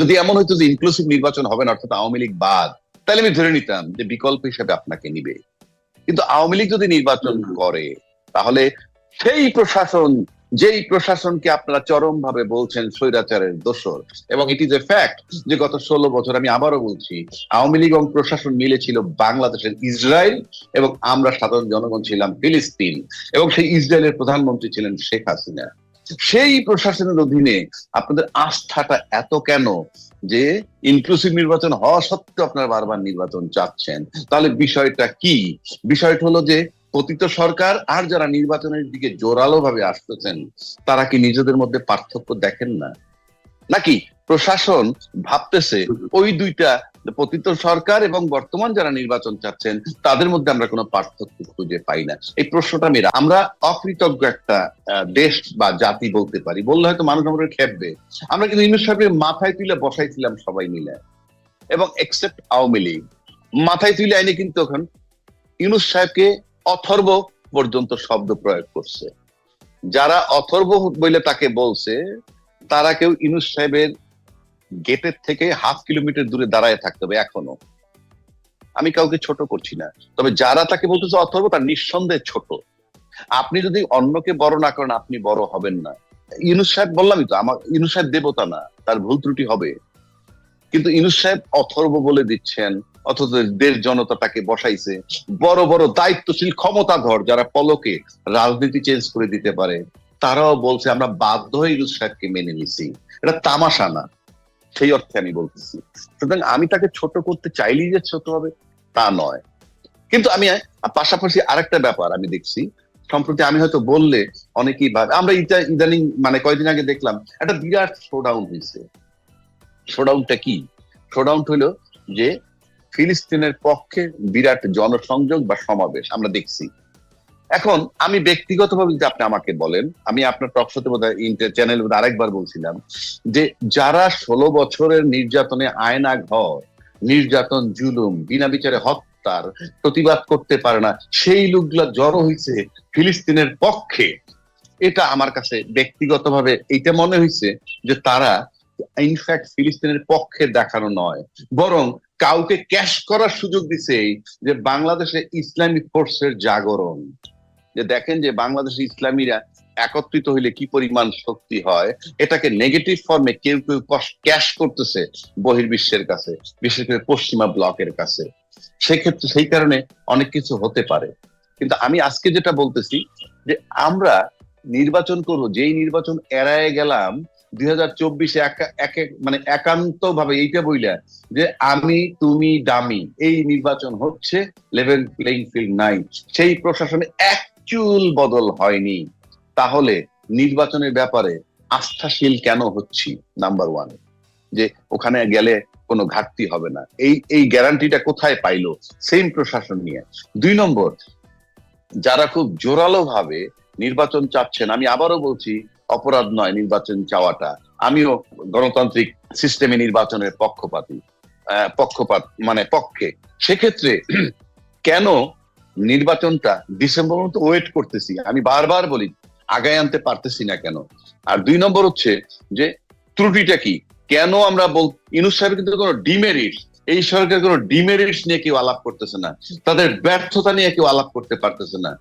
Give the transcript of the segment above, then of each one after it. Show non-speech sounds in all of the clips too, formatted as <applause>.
যদি এমন হইতো যে ইনক্লুসিভ নির্বাচন হবে না অর্থাৎ আওয়ামী লীগ বাদ তাহলে আমি ধরে নিতাম যে বিকল্প হিসেবে আপনাকে নিবে। কিন্তু আওয়ামী লীগ যদি নির্বাচন করে তাহলে সেই প্রশাসন যেই প্রশাসনকে আপনারা চরম ভাবে বলছেন স্বৈরাচারের দোষর এবং ইট ইজ এ ফ্যাক্ট যে গত ষোলো বছর আমি আবারও বলছি আওয়ামী লীগ এবং প্রশাসন মিলে ছিল বাংলাদেশের ইসরায়েল এবং আমরা সাধারণ জনগণ ছিলাম ফিলিস্তিন এবং সেই ইসরায়েলের প্রধানমন্ত্রী ছিলেন শেখ হাসিনা। সেই প্রশাসনের অধীনে আপনাদের আস্থাটা এত কেন যে ইনক্লুসিভ নির্বাচন হওয়া সত্ত্বেও আপনারা বারবার নির্বাচন চাচ্ছেন? তাহলে বিষয়টা কি? বিষয়টা হলো যে পতিত সরকার আর যারা নির্বাচনের দিকে জোরালো ভাবে আসতেছেন, তারা কি নিজেদের মধ্যে পার্থক্য দেখেন না? নাকি প্রশাসন ভাবতেছে ওই দুইটা পতিত সরকার এবং বর্তমান যারা নির্বাচন চাচ্ছেন, তাদের মধ্যে আমরা কোনো পার্থক্য খুঁজে পাই না। এই প্রশ্নটা মেয়েরা, আমরা অকৃতজ্ঞ একটা দেশ বা জাতি বলতে পারি। বললে হয়তো মানুষ আমাদের খেপবে। আমরা কিন্তু ইউনুস সাহেবের মাথায় তুলে বসাইছিলাম সবাই মিলে। এবং এক্সেপ্ট আওয়ামী লীগ। মাথায় তুলে আইনে কিন্তু এখন ইউনুস সাহেবকে অথর্ব পর্যন্ত শব্দ প্রয়োগ করছে। যারা অথর্ব বলে তাকে বলছে, তারা কেউ ইউনুস সাহেবের গেটের থেকে হাফ কিলোমিটার দূরে দাঁড়ায় থাকতে হবে এখনও। আমি কাউকে ছোট করছি না। তবে যারা তাকে বলতেছে অথর্ব, তার নিঃসন্দেহে ছোট। আপনি যদি অন্যকে বড় না করেন, আপনি বড় হবেন না। ইউনুস সাহেব, বললামই তো, আমার ইউনুস সাহেব দেবতা না, তার ভুল ত্রুটি হবে। কিন্তু ইউনুস সাহেব অথর্ব বলে দিচ্ছেন, অথচ দেশ জনতা তাকে বসাইছে। বড় বড় দায়িত্বশীল, ক্ষমতাধর, যারা পলকে রাজনীতি চেঞ্জ করে দিতে পারে, তারাও বলছে, আমরা বাধ্য হয়ে ইউনুস সাহেবকে মেনে নিছি। এটা তামাশা না। সেই অর্থে আমি বলতেছি। সুতরাং আমি তাকে ছোট করতে চাইলেই যে ছোট হবে, তা নয়। কিন্তু আমি পাশাপাশি আরেকটা ব্যাপার আমি দেখছি, সম্প্রতি আমি হয়তো বললে অনেকেই ভাবে, আমরা ইটা, ইদানিং মানে কয়েকদিন আগে দেখলাম, একটা বিরাট শোডাউন হয়েছে। শোডাউনটা কি? শোডাউন হলো যে ফিলিস্তিনের পক্ষে বিরাট জনসংযোগ বা সমাবেশ আমরা দেখছি। এখন আমি ব্যক্তিগতভাবে যদি আপনি আমাকে বলেন, আমি আপনার টকশোতে বোধ হয় চ্যানেল আরেকবার বলছিলাম যে যারা ষোলো বছরের নির্যাতনে আয়না ঘর নির্যাতন, জুলুম, বিনা বিচারে হত্যার প্রতিবাদ করতে পারে না, সেই লোকগুলা জড়ো হয়েছে ফিলিস্তিনের পক্ষে। এটা আমার কাছে ব্যক্তিগতভাবে এইটা মনে হয়েছে যে তারা ইনফ্যাক্ট ফিলিস্তিনের পক্ষে দেখানো নয়। বরং কাউকে ক্যাশ করার সুযোগ দিছে যে বাংলাদেশে ইসলামিক ফোর্সের জাগরণ। যে দেখেন যে বাংলাদেশে ইসলামীরা একত্রিত হইলে কি পরিমাণ শক্তি হয়, এটাকে নেগেটিভ ফর্মে কেউ কেউ ক্যাশ করতেছে বহির্বিশ্বের কাছে, বিশেষ করে পশ্চিমা ব্লকের কাছে। সেক্ষেত্রে সেই কারণে অনেক কিছু হতে পারে। কিন্তু আমি আজকে যেটা বলতেছি যে আমরা নির্বাচন করব, যেই নির্বাচন এড়ায় গেলাম, দুই হাজার চব্বিশে মানে একান্ত ভাবে এইটা বইলা যে আমি, তুমি, দামি, এই নির্বাচন হচ্ছে লেভেল প্লেইং ফিল্ড নাই। সেই প্রশাসনে এক চুল বদল হয়নি। তাহলে নির্বাচনের ব্যাপারে আস্থাশীল কেন হচ্ছি? নাম্বার ওয়ান যে ওখানে গেলে কোনো ঘাটতি হবে না। এই এই গ্যারান্টিটা কোথায় পাইলো? সেম প্রশাসন নিয়ে। দুই নম্বর, যারা খুব জোরালো ভাবে নির্বাচন চাচ্ছেন, আমি আবারও বলছি, অপরাধ নয় নির্বাচন চাওয়াটা। আমিও গণতান্ত্রিক সিস্টেমে নির্বাচনের পক্ষপাতী পক্ষপাত মানে পক্ষে। সেক্ষেত্রে <clears throat> কেন নির্বাচনটা ডিসেম্বর মতো ওয়েট করতেছি। আমি বারবার বলি, আগায় আনতে পারতেছি না কেন? আর দুই নম্বর হচ্ছে যে, ত্রুটিটা কি? কেন আমরা বল ইনুস সাহেবের কিন্তু কোনো ডিমেরিট এই সরকার কোনো ডিমেরিটস নিয়ে কেউ আলাপ করতেছে না। তাদের ব্যর্থতা নিয়ে কেউ আলাপ করতে পারতেছে না।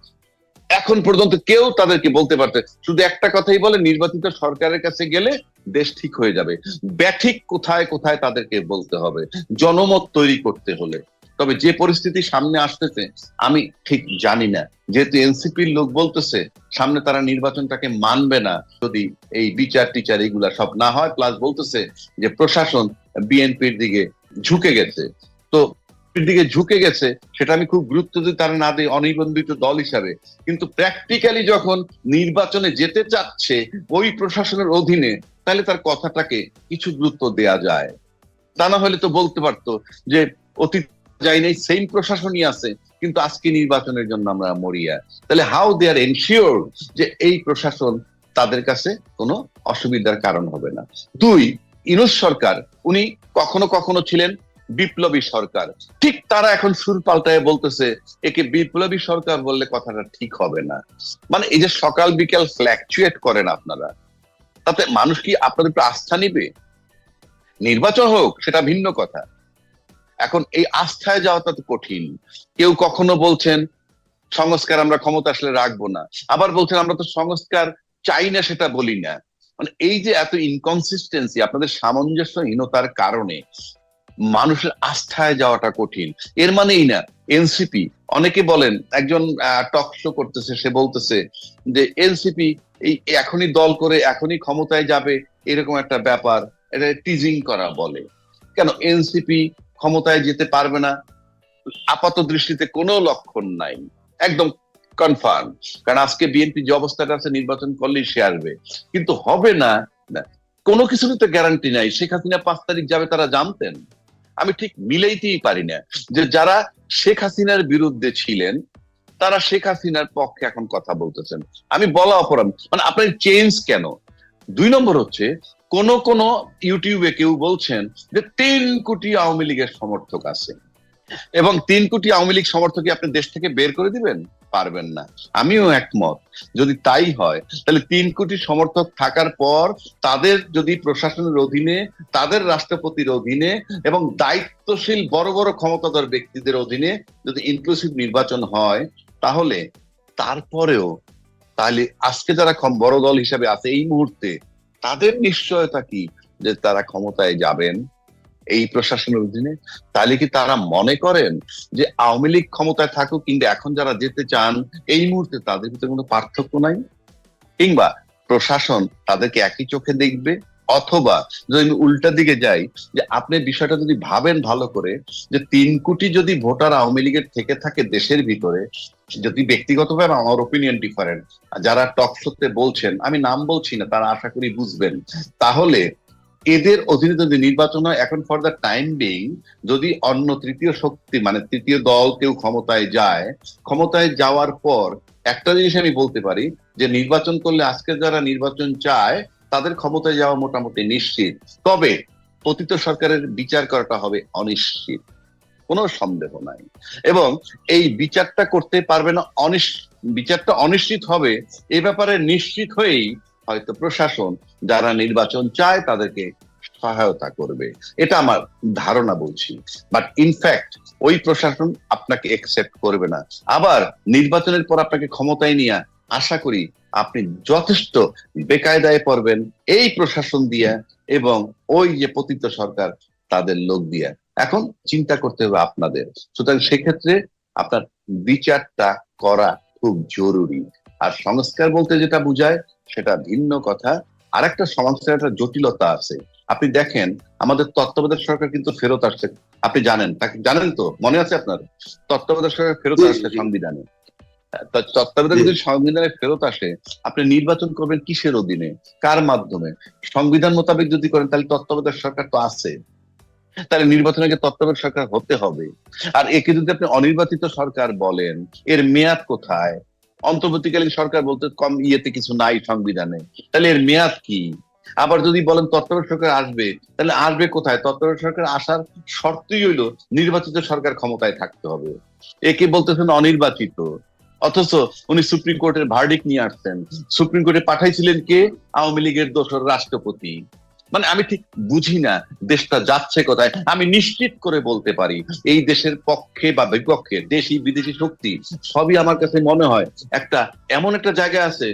এখন পর্যন্ত কেউ তাদেরকে বলতে পারতে শুধু একটা কথাই বলে, নির্বাচিত সরকারের কাছে গেলে দেশ ঠিক হয়ে যাবে। ব্যাঠিক কোথায় কোথায় তাদেরকে বলতে হবে। জনমত তৈরি করতে হলে। তবে যে পরিস্থিতি সামনে আসতেছে, আমি ঠিক জানি না। যেহেতু এনসিপির লোক বলতেছে, সামনে তারা নির্বাচনটাকে মানবে না। যদি এই বিচার টিচার এগুলা সব না হয়, প্লাস বলতেছে যে প্রশাসন বিএনপির দিকে ঝুঁকে গেছে। তো দিকে ঝুঁকে গেছে, সেটা আমি খুব গুরুত্ব দিই, তারা না দিই অনিবন্ধিত দল হিসাবে। কিন্তু প্র্যাকটিক্যালি যখন নির্বাচনে যেতে চাচ্ছে ওই প্রশাসনের অধীনে, তাহলে তার কথাটাকে কিছু গুরুত্ব দেয়া যায়। তা না হলে তো বলতে পারতো যে অতীত যাই নাই সেম প্রশাসনই আছে, কিন্তু আজকে নির্বাচনের জন্য আমরা মরিয়া। তাহলে হাউ দে আর এনশিওর যে এই প্রশাসন তাদের কাছে কোনো অসুবিধার কারণ হবে না। দুই, ইনুস সরকার, উনি কখনো কখনো ছিলেন বিপ্লবী সরকার। ঠিক তারা এখন সুর পাল্টায় বলতেছে, একে বিপ্লবী সরকার বললে কথাটা ঠিক হবে না। মানে এই যে সকাল বিকাল ফ্ল্যাকচুয়েট করেন আপনারা, তাতে মানুষ কি আপনাদের আস্থা নিবে? নির্বাচন হোক, সেটা ভিন্ন কথা। এখন এই আস্থায় যাওয়াটা তো কঠিন। কেউ কখনো বলছেন, সংস্কার আমরা ক্ষমতা আসলে রাখব না। আবার বলছেন, আমরা তো সংস্কার চাই না সেটা বলি না। মানে এই যে এত ইনকনসিস্টেন্সি আপনাদের সামঞ্জস্যহীনতার কারণে মানুষের আস্থায় যাওয়াটা কঠিন। এর মানেই না এনসিপি অনেকে বলেন, একজন টক শো করতেছে, সে বলতেছে যে এনসিপি এই এখনই দল করে, এখনই ক্ষমতায় যাবে, এরকম একটা ব্যাপার, এটা টিজিং করা বলে। কেন? এনসিপি ক্ষমতায় যেতে পারবে না। আপাত দৃষ্টিতে কোনো লক্ষণ নাই। একদম কনফার্ম কারণ আজকে বিএনপি যে অবস্থাটা আছে, নির্বাচন করলেই সে আসবে। কিন্তু হবে না। কোনো কিছুরই তো গ্যারান্টি নাই। শেখ হাসিনা পাঁচ তারিখ যাবে তারা জানতেন। আমি ঠিক মিলাইতেই পারি না যে যারা শেখ হাসিনার বিরুদ্ধে ছিলেন, তারা শেখ হাসিনার পক্ষে এখন কথা বলতেছেন। আমি বলা অপরাধ। মানে আপনার চেঞ্জ কেন? দুই নম্বর হচ্ছে কোন কোন ইউটিউবে কেউ বলছেন যে তিন কোটি আওয়ামী লীগের সমর্থক আছে। এবং তিন কোটি আওয়ামী লীগ সমর্থকই আপনি দেশ থেকে বের করে দিবেন? পারবেন না। আমিও একমত। যদি তাই হয়, তাহলে তিন কোটি সমর্থক থাকার পর তাদের যদি প্রশাসনের অধীনে, তাদের রাষ্ট্রপতির অধীনে এবং দায়িত্বশীল বড় বড় ক্ষমতাধর ব্যক্তিদের অধীনে যদি ইনক্লুসিভ নির্বাচন হয়, তাহলে তারপরেও তাহলে আজকে যারা বড় দল হিসাবে আছে এই মুহূর্তে তাদের নিশ্চয়তা কি যে তারা ক্ষমতায় যাবেন এই প্রশাসনের অধীনে? তাহলে কি তারা মনে করেন যে আওয়ামী লীগ ক্ষমতায় থাকুক কিন্তু এখন যারা যেতে চান, এই মুহূর্তে তাদের ভিতরে কোনো পার্থক্য নাই? কিংবা প্রশাসন তাদেরকে একই চোখে দেখবে? অথবা যদি আমি উল্টা দিকে যাই, যে আপনি বিষয়টা যদি ভাবেন ভালো করে, যে তিন কোটি যদি ভোটার আওয়ামী লীগের থেকে থাকে দেশের ভিতরে, যদি ব্যক্তিগতভাবে আমার ওপিনিয়ন ডিফারেন্ট যারা টক শোতে বলছেন, আমি নাম বলছি না, তারা আশা করি বুঝবেন। তাহলে এদের অধীনে যদি নির্বাচন হয়, এখন ফর দ্য টাইম বিং যদি অন্য তৃতীয় শক্তি মানে তৃতীয় দল কেউ ক্ষমতায় যায়, ক্ষমতায় যাওয়ার পর একটা জিনিস আমি বলতে পারি, যে নির্বাচন করলে আজকে যারা নির্বাচন চায় তাদের ক্ষমতায় যাওয়া মোটামুটি নিশ্চিত। তবে পতিত সরকারের বিচার করাটা হবে অনিশ্চিত। কোনো সন্দেহ নাই। এবং এই বিচারটা করতে পারবে না বিচারটা অনিশ্চিত হবে এ ব্যাপারে নিশ্চিত হয়েই হয়তো প্রশাসন যারা নির্বাচন চায় তাদেরকে সহায়তা করবে। এটা আমার ধারণা বলছি। বাট ইনফ্যাক্ট ওই প্রশাসন আপনাকে একসেপ্ট করবে না। আবার নির্বাচনের পর আপনাকে ক্ষমতায় নিয়ে আশা করি আপনি যথেষ্ট বেকায়দায় পড়বেন এই প্রশাসন দিয়া এবং ওই যে পতিত সরকার তাদের লোক দিয়া। এখন চিন্তা করতে হবে আপনাদের। সুতরাং সেক্ষেত্রে আপনার বিচারটা করা খুব জরুরি। আর সংস্কার বলতে যেটা বোঝায় সেটা ভিন্ন কথা। আরেকটা সংস্কার একটা জটিলতা আছে। আপনি দেখেন আমাদের তত্ত্বাবধায়ক সরকার কিন্তু ফেরত আসছে। আপনি জানেন তাকে জানেন তো? মনে আছে আপনার? তত্ত্বাবধায়ক সরকার ফেরত আসছে সংবিধানে। তত্ত্বাবধায়ক যদি সংবিধানে ফেরত আসে আপনি নির্বাচন করবেন কিসের অধীনে? কার মাধ্যমে? সংবিধান মোতাবেক যদি করেন তাহলে তত্ত্বাবধায়ক সরকার তো আছে। তাহলে নির্বাচনের আগে তত্ত্বাবধায়ক সরকার হতে হবে। আর একে যদি আপনি অনির্বাচিত সরকার বলেন এর মেয়াদ কোথায়? অন্তর্বর্তীকালীন সরকার বলতে কম ইয়েতে কিছু নাই সংবিধানে। তাহলে এর মেয়াদ কি? আবার যদি বলেন তত্ত্বাবধায়ক সরকার আসবে তাহলে আসবে কোথায়? তত্ত্বাবধায়ক সরকার আসার শর্তই হইল নির্বাচিত সরকার ক্ষমতায় থাকতে হবে। একে বলতেছেন অনির্বাচিত। অথচ উনি সুপ্রিম কোর্টের ভার্ডিক নিয়ে আসতেন সুপ্রিম কোর্টে পাঠাইছিলেন কে? আওয়ামী লীগের দোসর রাষ্ট্রপতি। মানে আমি ঠিক বুঝি না দেশটা যাচ্ছে কোথায়। আমি নিশ্চিত করে বলতে পারি, এই দেশের পক্ষে বা বিপক্ষে দেশি বিদেশি শক্তি সবই আমার কাছে মনে হয় একটা, এমন একটা জায়গা আছে,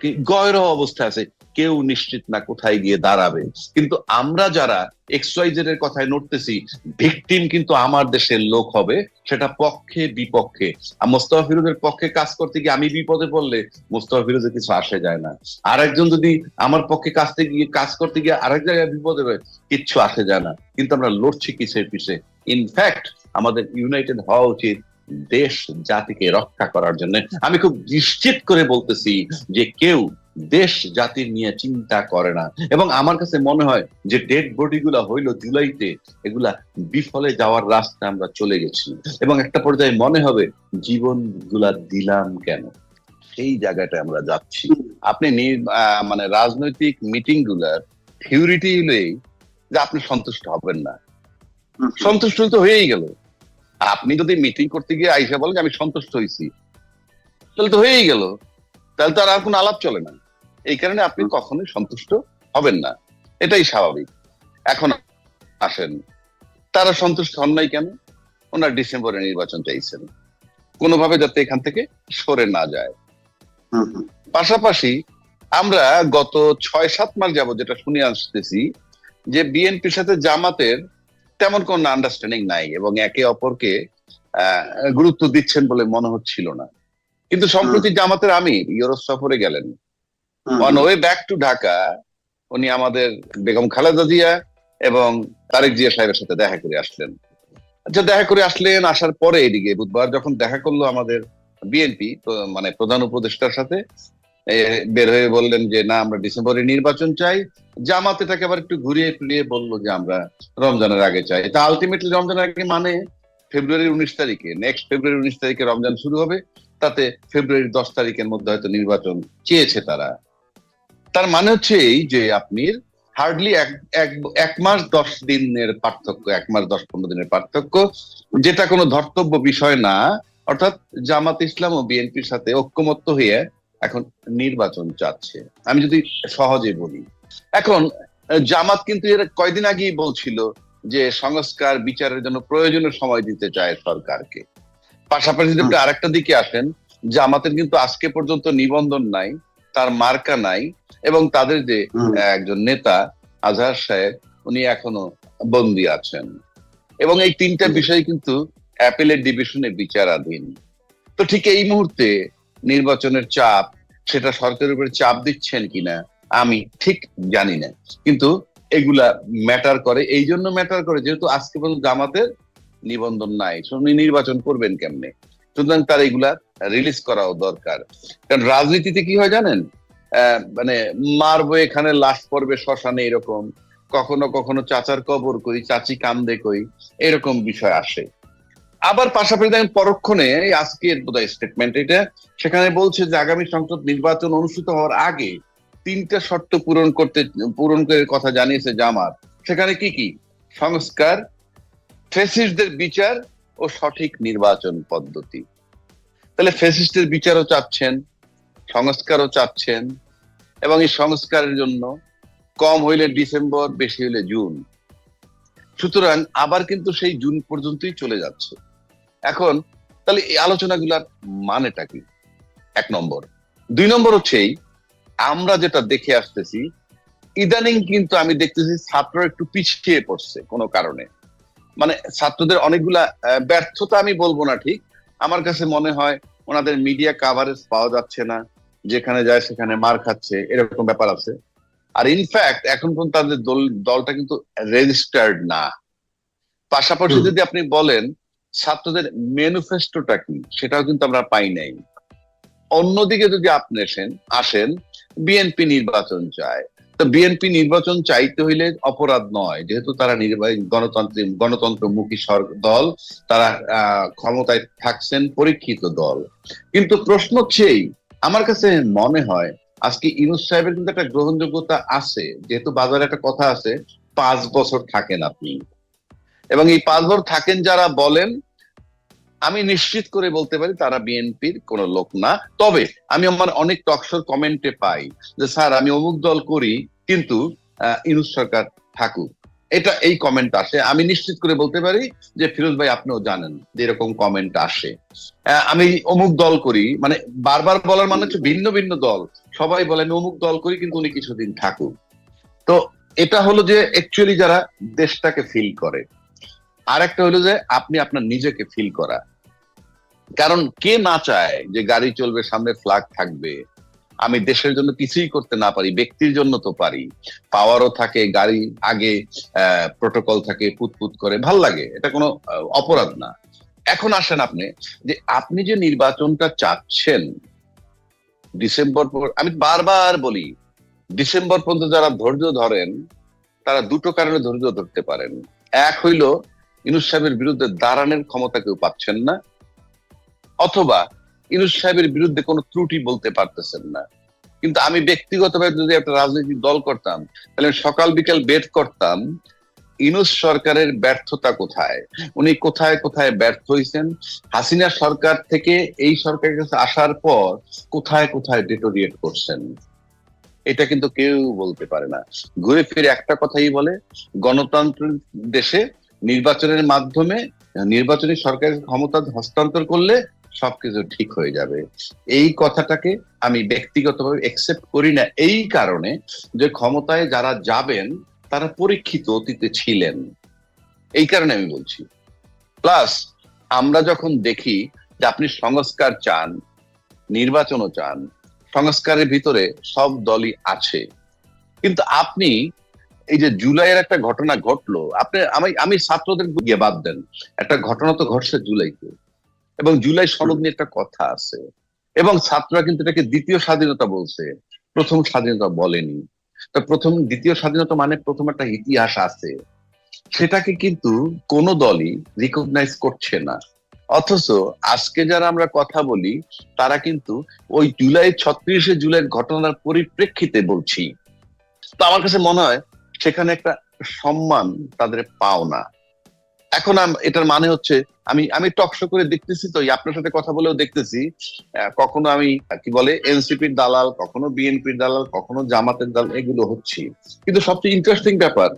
কি গয়র অবস্থা আছে। কেউ নিশ্চিত না কোথায় গিয়ে দাঁড়াবে। কিন্তু আমরা যারা এক্সওয়াইজেড কথায় নড়তেছি ভিকটিম কিন্তু আমার দেশের লোক হবে, সেটা পক্ষে, বিপক্ষে। মোস্তফা ফিরোজের পক্ষে কাজ করতে গিয়ে আমি বিপদে পড়লে মোস্তফা ফিরোজের কিছু আসে যায় না। আর একজন যদি আমার পক্ষে কাজতে গিয়ে, কাজ করতে গিয়ে আরেক জায়গায় বিপদে রয়ে কিচ্ছু আসে যায় না। কিন্তু আমরা লড়ছি কিসের পিছে? ইনফ্যাক্ট আমাদের ইউনাইটেড হওয়া উচিত দেশ জাতিকে রক্ষা করার জন্য। আমি খুব নিশ্চিত করে বলতেছি যে কেউ দেশ জাতির নিয়ে চিন্তা করে না। এবং আমার কাছে মনে হয় যে ডেড বডি গুলা হইল জুলাইতে, এগুলা বিফলে যাওয়ার রাস্তা আমরা চলে গেছি। এবং একটা পর্যায়ে মনে হবে, জীবনগুলা দিলাম কেন? সেই জায়গাটায় আমরা যাচ্ছি। আপনি মানে রাজনৈতিক মিটিংগুলার থিওরিটি হলেই যে আপনি সন্তুষ্ট হবেন না। সন্তুষ্ট তো হয়েই গেল। আপনি যদি মিটিং করতে গিয়ে আইসা বলেন আমি সন্তুষ্ট হয়েছি তাহলে তো হয়েই গেল। তাহলে তো আর কোনো আলাপ চলে না। এই কারণে আপনি কখনোই সন্তুষ্ট হবেন না। এটাই স্বাভাবিক। এখন আসেন। তারা সন্তুষ্ট হন নাই কেন? ওনার ডিসেম্বরে নির্বাচন চাইছেন। কোনোভাবে যাতে এখান থেকে সরে না যায়। পাশাপাশি আমরা গত ছয় সাত মাস যাবত যেটা শুনে আসতেছি যে বিএনপির সাথে জামাতের তেমন কোন আন্ডারস্ট্যান্ডিং নাই এবং একে অপরকে আহ, গুরুত্ব দিচ্ছেন বলে মনে হচ্ছিল না। কিন্তু সম্প্রতি জামাতের আমির ইউরোপ সফরে গেলেন। On way back to Dhaka উনি আমাদের বেগম খালেদা জিয়া এবং তারেক জিয়া সাহেবের সাথে দেখা করে আসলেন। আচ্ছা দেখা করে আসলেন আসার পরে এদিকে বুধবার যখন দেখা করল আমাদের বিএনপি মানে প্রধান উপদেষ্টার সাথে বের হয়ে বললেন যে না আমরা ডিসেম্বরে নির্বাচন চাই। জামাত এটাকে আবার একটু ঘুরিয়ে ফিরিয়ে বলল যে আমরা রমজানের আগে চাই। তা আলটিমেটলি রমজানের আগে মানে ফেব্রুয়ারির উনিশ তারিখে। নেক্সট ফেব্রুয়ারি উনিশ তারিখে রমজান শুরু হবে। তাতে ফেব্রুয়ারি দশ তারিখের মধ্যে হয়তো নির্বাচন চেয়েছে তারা। তার মানে হচ্ছে এই যে আপনি হার্ডলি এক মাস দশ দিনের পার্থক্য, এক মাস দশ পনেরো দিনের পার্থক্য, যেটা কোনো ধর্তব্য বিষয় না, অর্থাৎ জামাত ইসলাম ও বিএনপির সাথে ঐক্যমত্য হয়ে এখন নির্বাচন চাচ্ছে। আমি যদি সহজে বলি। এখন, জামাত কিন্তু এর কয়দিন আগেই বলছিল যে সংস্কার বিচারের জন্য প্রয়োজনীয় সময় দিতে চায় সরকারকে। পাশাপাশি যদি আরেকটা দিকে আসেন জামাতের কিন্তু আজকে পর্যন্ত নিবন্ধন নাই তার মার্কা নাই এবং তাদের যে একজন নেতা আজহার সাহেব উনি এখনও বন্দী আছেন। এবং এই তিনটা। বিষয় কিন্তু অ্যাপেলের ডিভিশনে বিচারাধীন। তো ঠিক এই মুহূর্তে নির্বাচনের চাপ সেটা সরকারের উপরে চাপ দিচ্ছেন কিনা আমি ঠিক জানি না। কিন্তু এগুলা ম্যাটার করে এই জন্য ম্যাটার করে যেহেতু আজকে পর্যন্ত জামাতের নিবন্ধন নাই। উনি নির্বাচন করবেন কেমনে? সুতরাং তার এগুলা রিলিজ করাও দরকার। কারণ রাজনীতিতে কি হয় জানেন? মানে মারবো এখানে, লাশ পড়বে শ্মশানে এরকম। কখনো কখনো চাচার কবর করি, চাচি কান্দে কই এরকম বিষয় আসে। আবার পাশাপাশি দেখেন পরক্ষণে আজকের বোধহয় স্টেটমেন্ট এটা, সেখানে বলছে যে আগামী সংসদ নির্বাচন অনুষ্ঠিত হওয়ার আগে তিনটা শর্ত পূরণ করতে, পূরণ করে কথা জানিয়েছে জামাত। সেখানে কি কি? সংস্কার ফেসিস্টদের বিচার ও সঠিক নির্বাচন পদ্ধতি। তাহলে ফেসিস্টের বিচারও চাচ্ছেন, সংস্কারও চাচ্ছেন, এবং এই সংস্কারের জন্য কম হইলে ডিসেম্বর, বেশি হইলে জুন। সুতরাং আবার কিন্তু সেই জুন পর্যন্তই চলে যাচ্ছে। এখন তাহলে এই আলোচনাগুলার মানেটা কি? এক নম্বর। দুই নম্বর হচ্ছে আমরা যেটা দেখে আসতেছি, ইদানিং কিন্তু আমি দেখতেছি ছাত্র একটু পিছিয়ে পড়ছে কোনো কারণে। মানে ছাত্রদের অনেকগুলা ব্যর্থতা আমি বলব না ঠিক। আমার কাছে মনে হয় ওনাদের মিডিয়া কাভারেজ পাওয়া যাচ্ছে না যেখানে যায় সেখানে মার খাচ্ছে এরকম ব্যাপার আছে। আর ইনফ্যাক্ট এখন পর্যন্ত তাদের দল দলটা কিন্তু রেজিস্টার্ড না। পাশাপাশি যদি আপনি বলেন ছাত্রদের ম্যানিফেস্টোটা কি সেটাও কিন্তু আমরা পাই নাই। অন্যদিকে যদি আপনি আসেন আসেন বিএনপি নির্বাচন চায়। তো বিএনপি নির্বাচন চাইতে হইলে অপরাধ নয়। যেহেতু তারা নির্বাহী গণতান্ত্রিক গণতন্ত্রমুখী দল তারা ক্ষমতায় থাকছেন পরীক্ষিত দল। কিন্তু প্রশ্ন এই, আমার কাছে মনে হয় আজকে ইনুস সাহেবের কিন্তু একটা গ্রহণযোগ্যতা আছে। যেহেতু বাজারে একটা কথা আছে পাঁচ বছর থাকেন আপনি। এবং এই পাঁচ বছর থাকেন যারা বলেন আমি নিশ্চিত করে বলতে পারি তারা বিএনপির কোন লোক না। তবে আমি আমার অনেক টকশোর কমেন্টে পাই যে, স্যার, আমি অমুক দল করি, কিন্তু ইনুস সরকার থাকুক। এটা এই কমেন্ট আসে। আমি নিশ্চিত করে বলতে পারি যে, ফিরোজ ভাই, আপনিও জানেন যে, এরকম কমেন্ট আসে। আমি অমুক দল করি মানে বারবার বলার মানে হচ্ছে ভিন্ন ভিন্ন দল। সবাই বলেন অমুক দল করি, কিন্তু উনি কিছুদিন থাকুক। তো এটা হলো যে অ্যাকচুয়ালি যারা দেশটাকে ফিল করে। আর একটা হলো যে আপনি আপনার নিজেকে ফিল করা। কারণ কে না চায় যে গাড়ি চলবে, সামনে ফ্ল্যাগ থাকবে? আমি দেশের জন্য কিছুই করতে না পারি, ব্যক্তির জন্য তো পারি। পাওয়ারও থাকে, গাড়ি আগে প্রোটোকল থাকে পুতপুত করে, ভালো লাগে। এটা কোনো অপরাধ না। এখন আসেন আপনি, যে আপনি যে নির্বাচনটা চাচ্ছেন, ডিসেম্বর আমি বারবার বলি, ডিসেম্বর পর্যন্ত যারা ধৈর্য ধরেন, তারা দুটো কারণে ধৈর্য ধরতে পারেন। এক হইল ইনুস সাহেবের বিরুদ্ধে দাঁড়ানোর ক্ষমতা কেউ পাচ্ছেন না, অথবা ইনুস সাহেবের বিরুদ্ধে কোনো ত্রুটি বলতে পারতেছেন না। কিন্তু আমি ব্যক্তিগতভাবে যদি একটা রাজনৈতিক দল করতাম, তাহলে সকাল বিকাল বেট করতাম, ইনুস সরকারের ব্যর্থতা কোথায়? উনি কোথায় কোথায় ব্যর্থ হয়েছেন হাসিনা সরকার থেকে এই সরকারের কাছে আসার পর কোথায় কোথায় ডেটোরিয়েট করছেন? এটা কিন্তু কেউ বলতে পারে না। ঘুরে ফিরে একটা কথাই বলে গণতান্ত্রিক দেশে নির্বাচনের মাধ্যমে, নির্বাচনী সরকারের ক্ষমতা হস্তান্তর করলে সবকিছু ঠিক হয়ে যাবে। এই কথাটাকে আমি ব্যক্তিগতভাবে একসেপ্ট করি না। এই কারণে যে ক্ষমতায় যারা যাবেন, তারা পরীক্ষিত অতীতে ছিলেন। এই কারণে আমি বলছি। প্লাস আমরা যখন দেখি যে আপনি সংস্কার চান, নির্বাচনও চান, সংস্কারের ভিতরে সব দলই আছে। কিন্তু আপনি এই যে জুলাইয়ের একটা ঘটনা ঘটলো, আপনি, আমি আমি ছাত্রদের গিয়ে বাদ দেন। একটা ঘটনা তো ঘটছে জুলাইতে। এবং জুলাই সনদ নিয়ে একটা কথা আছে। এবং ছাত্ররা কিন্তু এটাকে দ্বিতীয় স্বাধীনতা বলছে। প্রথম স্বাধীনতা বলেনি। তা প্রথম, দ্বিতীয় স্বাধীনতা মানে প্রথম একটা ইতিহাস আছে। সেটাকে কিন্তু কোন দলই রিকগনাইজ করছে না। অথচ আজকে যারা আমরা কথা বলি, তারা কিন্তু ওই জুলাই, ছত্রিশে জুলাইয়ের ঘটনার পরিপ্রেক্ষিতে বলছি। তো আমার কাছে মনে হয় সেখানে একটা সম্মান তাদের পাও না এখন এটার মানে হচ্ছে, আমি আমি টকশো করে দেখতেছি তো আপনার সাথে কথা বলেও দেখতেছি কখনো আমি, কি বলে, এনসিপির দালাল, কখনো বিএনপির দালাল, কখনো জামাতের দালাল, এগুলো হচ্ছি। কিন্তু সবচেয়ে ইন্টারেস্টিং ব্যাপার,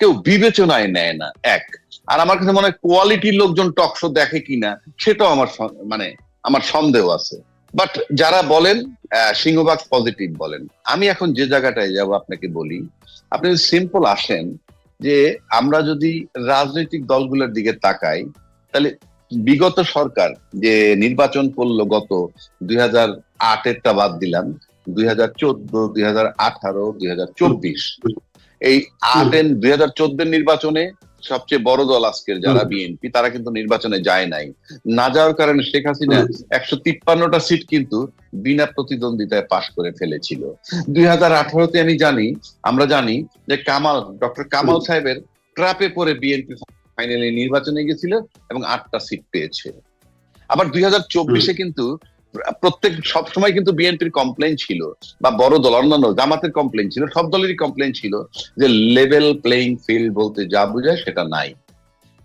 কেউ বিবেচনায় নেয় না, এক। আর আমার কাছে মনে হয় কোয়ালিটির লোকজন টকশো দেখে কিনা, সেটাও আমার মানে আমার সন্দেহ আছে। বাট যারা বলেন আহ, সিংহভাগ পজিটিভ বলেন আমি এখন যে জায়গাটায় যাব আপনাকে বলি আপনি সিম্পল আসেন যে আমরা যদি রাজনৈতিক দলগুলোর দিকে তাকাই তাহলে বিগত সরকার যে নির্বাচন করল গত দুই হাজার আটেরটা বাদ দিলাম দুই হাজার চোদ্দ দুই হাজার আঠারো দুই হাজার চব্বিশ। এই আট দুই হাজার চোদ্দের নির্বাচনে সবচেয়ে বড় দল আজকের যারা বিএনপি তারা কিন্তু নির্বাচনে যায় নাই। না যাওয়ার কারণে শেখ হাসিনা একশো তিপ্পান্নটা সিট কিন্তু বিনা প্রতিদ্বন্দ্বিতায় পাশ করে ফেলেছিল। দুই হাজার আঠারোতে আমি জানি আমরা জানি যে কামাল ডক্টর কামাল সাহেবের ট্রাপে পরে বিএনপি ফাইনালি নির্বাচনে গেছিল এবং আটটা সিট পেয়েছে। আবার দুই হাজার চব্বিশে কিন্তু প্রত্যেক, সবসময় কিন্তু বিএনপির কমপ্লেন ছিল, বা বড় দল, অন্যান্য জামাতের কমপ্লেন ছিল, সব দলেরই কমপ্লেন ছিল যে লেভেল প্লেইং ফিল্ড বলতে যা বোঝায় সেটা নাই।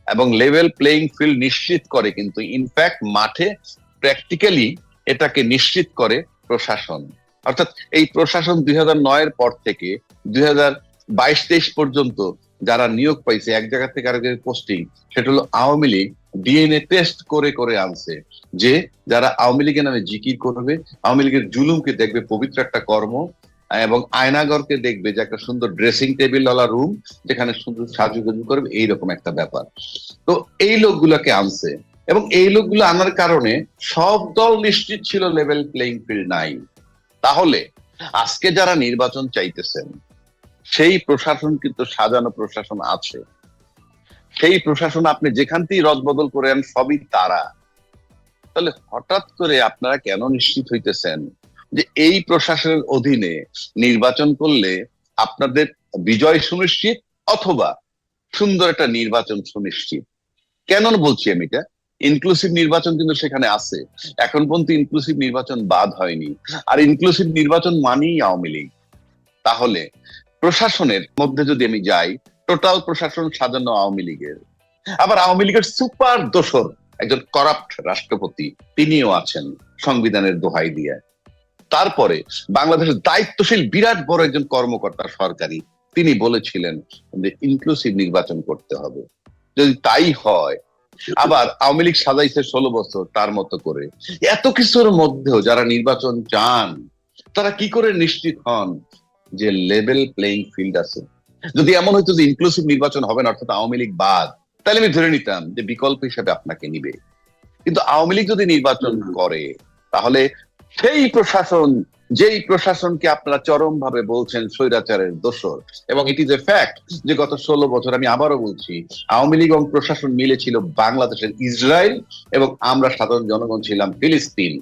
এবং লেভেল প্লেইং ফিল্ড নিশ্চিত করে কিন্তু ইনফ্যাক্ট মাঠে প্র্যাকটিক্যালি এটাকে নিশ্চিত করে প্রশাসন। অর্থাৎ এই প্রশাসন দুই হাজার নয়ের পর থেকে, দুই হাজার বাইশ, তেইশ পর্যন্ত যারা নিয়োগ পাইছে, এক জায়গা থেকে আরেক জায়গায় পোস্টিং সেটা হলো আওয়ামী লীগ ডিএনএ টেস্ট করে করে আনছে যে যারা আওয়ামী লীগের নামে জিকির করবে, আওয়ামী লীগের জুলুমকে দেখবে পবিত্র একটা কর্ম, এবং আয়নাগরকে দেখবে যে একটা সুন্দর ড্রেসিং টেবিল ওয়ালা রুম যেখানে সুন্দর সাজুগুজু করবে, এইরকম একটা ব্যাপার। তো এই লোকগুলোকে আনছে, এবং এই লোকগুলো আনার কারণে সব দল নিশ্চিত ছিল লেভেল প্লেইং ফিল্ড নাই। তাহলে আজকে যারা নির্বাচন চাইতেছেন, সেই প্রশাসন কিন্তু সাজানো প্রশাসন আছে। সেই প্রশাসন আপনি যেখান থেকেই রদবদল করেন সবই তারা। তাহলে হঠাৎ করে আপনারা কেন নিশ্চিত হইতেছেন যে এই প্রশাসনের অধীনে নির্বাচন করলে আপনাদের বিজয় সুনিশ্চিত অথবা সুন্দর একটা নির্বাচন সুনিশ্চিত? কেন বলছি আমি এটা? ইনক্লুসিভ নির্বাচন কিন্তু সেখানে আছে। এখন পর্যন্ত ইনক্লুসিভ নির্বাচন বাদ হয়নি। আর ইনক্লুসিভ নির্বাচন মানেই আওয়ামী লীগ। তাহলে প্রশাসনের মধ্যে যদি আমি যাই টোটাল প্রশাসন সাজানো আওয়ামী লীগের। আবার আওয়ামী লীগের সুপার দোসর একজন করাপ্ট রাষ্ট্রপতি, তিনিও আছেন সংবিধানের দোহাই দিয়ে। তারপরে বাংলাদেশের দায়িত্বশীল বিরাট বড় একজন কর্মকর্তা সরকারি, তিনি বলেছিলেন যে ইনক্লুসিভ নির্বাচন করতে হবে। যদি তাই হয়, আবার আওয়ামী লীগ সাজাইছে ষোলো বছর তার মতো করে। এত কিছুর মধ্যেও যারা নির্বাচন চান, তারা কি করে নিশ্চিত হন যে লেভেল প্লেইং ফিল্ড আছে? যদি এমন হইতো যে ইনক্লুসিভ নির্বাচন হবে না অর্থাৎ আওয়ামী লীগ বাদ তাহলে আমি ধরে নিতাম যে বিকল্প হিসাবে আপনাকে নিবে। কিন্তু আওয়ামী লীগ যদি নির্বাচন করে তাহলে সেই প্রশাসন যেই প্রশাসনকে আপনারা চরম ভাবে বলছেন স্বৈরাচারের দোষর এবং ইট ইজ এ ফ্যাক্ট যে গত ষোলো বছর আমি আবারও বলছি আওয়ামী লীগ এবং প্রশাসন মিলে ছিল বাংলাদেশের ইসরায়েল এবং আমরা সাধারণ জনগণ ছিলাম ফিলিস্তিন।